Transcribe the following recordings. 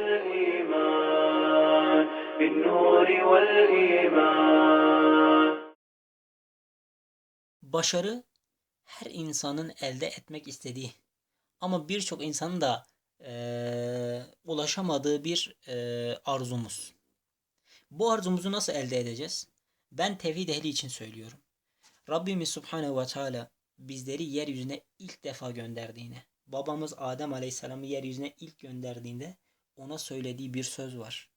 والإيمان بالنور والإيمان Başarı her insanın elde etmek istediği ama birçok insanın da eee, ulaşamadığı bir eee, arzumuz. Bu arzumuzu nasıl elde edeceğiz? Ben tevhid ehli için söylüyorum. Rabbimiz Subhanehu ve Teala bizleri yeryüzüne ilk defa gönderdiğine, babamız Adem Aleyhisselam'ı yeryüzüne ilk gönderdiğinde ona söylediği bir söz var.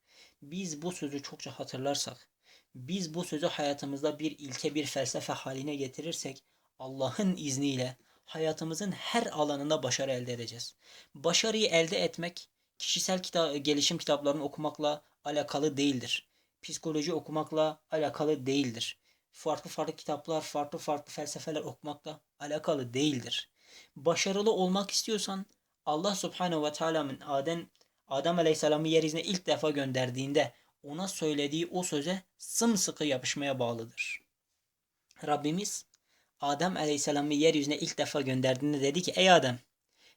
Biz bu sözü çokça hatırlarsak, biz bu sözü hayatımızda bir ilke, bir felsefe haline getirirsek Allah'ın izniyle hayatımızın her alanında başarı elde edeceğiz. Başarıyı elde etmek kişisel kita- gelişim kitaplarını okumakla alakalı değildir. Psikoloji okumakla alakalı değildir. Farklı farklı kitaplar, farklı farklı felsefeler okumakla alakalı değildir. Başarılı olmak istiyorsan Allah Subhanahu ve Teala'nın Adem Adem Aleyhisselam'ı yeryüzüne ilk defa gönderdiğinde ona söylediği o söze sımsıkı yapışmaya bağlıdır. Rabbimiz Adem Aleyhisselam'ı yeryüzüne ilk defa gönderdiğinde dedi ki ey Adem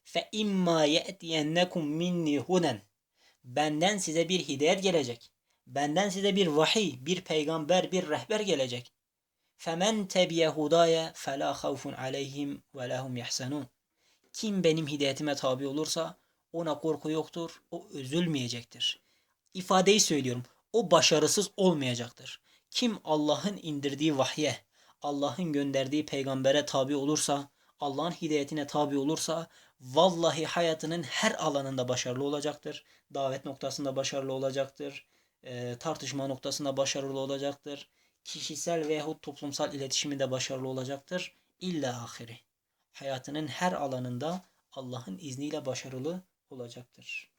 fe imma ye'tiyennekum minni huden benden size bir hidayet gelecek. Benden size bir vahiy, bir peygamber, bir rehber gelecek. Femen tebiye hudaya fela havfun aleyhim ve lahum yahsenun. Kim benim hidayetime tabi olursa ona korku yoktur, o üzülmeyecektir. İfadeyi söylüyorum. O başarısız olmayacaktır. Kim Allah'ın indirdiği vahye, Allah'ın gönderdiği peygambere tabi olursa, Allah'ın hidayetine tabi olursa vallahi hayatının her alanında başarılı olacaktır. Davet noktasında başarılı olacaktır. e, tartışma noktasında başarılı olacaktır. Kişisel veyahut toplumsal iletişiminde başarılı olacaktır. İlla ahiri. Hayatının her alanında Allah'ın izniyle başarılı olacaktır.